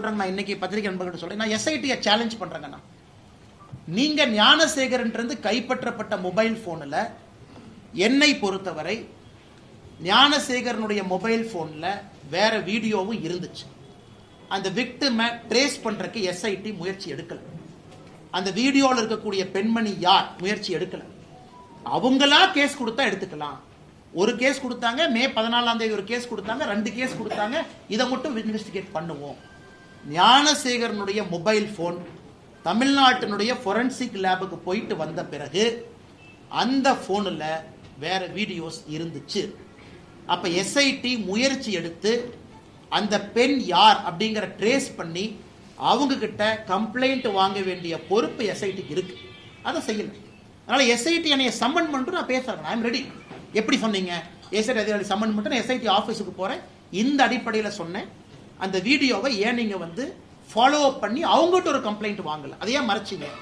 சொல்றேங்க நான் இன்னைக்கு பத்திரிகை நண்பர்கிட்ட சொல்றேன். நான் எஸ்ஐடியை சேலஞ்ச் பண்றேங்கண்ணா நீங்க ஞானசேகரன்றது கைப்பற்றப்பட்ட மொபைல் போன்ல என்னை பொறுத்தவரை ஞானசேகரனுடைய மொபைல் போன்ல வேற வீடியோவும் இருந்துச்சு. அந்த விக்டிமை ட்ரேஸ் பண்றதுக்கு எஸ்ஐடி முயற்சி எடுக்கல. அந்த வீடியோவில் இருக்கக்கூடிய பெண்மணி யார்? முயற்சி எடுக்கல. அவங்களா கேஸ் கொடுத்தா எடுத்துக்கலாம். ஒரு கேஸ் கொடுத்தாங்க மே பதினாலாம் தேதி ஒரு கேஸ் கொடுத்தாங்க ரெண்டு கேஸ் கொடுத்தாங்க. இதை மட்டும் இன்வெஸ்டிகேட் பண்ணுவோம். ஞானசேகரனுடைய மொபைல் ஃபோன் தமிழ்நாட்டினுடைய ஃபொரன்சிக் லேபுக்கு போயிட்டு வந்த பிறகு அந்த ஃபோனில் வேற வீடியோஸ் இருந்துச்சு. அப்போ எஸ்ஐடி முயற்சி எடுத்து அந்த பெண் யார் அப்படிங்கிற ட்ரேஸ் பண்ணி அவங்கக்கிட்ட கம்ப்ளைண்ட் வாங்க வேண்டிய பொறுப்பு எஸ்ஐடிக்கு இருக்கு. அதை செய்யலை. அதனால் எஸ்ஐடி என்னைய சம்மன் பண்ணிட்டு நான் பேசுகிறேன் ஐம் ரெடி எப்படி சொன்னீங்க? எஸ்ஐடி அதிகாரி சம்மன் பண்ணிட்டு நான் எஸ்ஐடி ஆஃபீஸுக்கு போகிறேன் இந்த அடிப்படையில் சொன்னேன். அந்த வீடியோவை ஏன் நீங்கள் வந்து ஃபாலோ அப் பண்ணி அவங்ககிட்ட ஒரு கம்ப்ளைண்ட் வாங்கல? அதையே மறைச்சிங்க.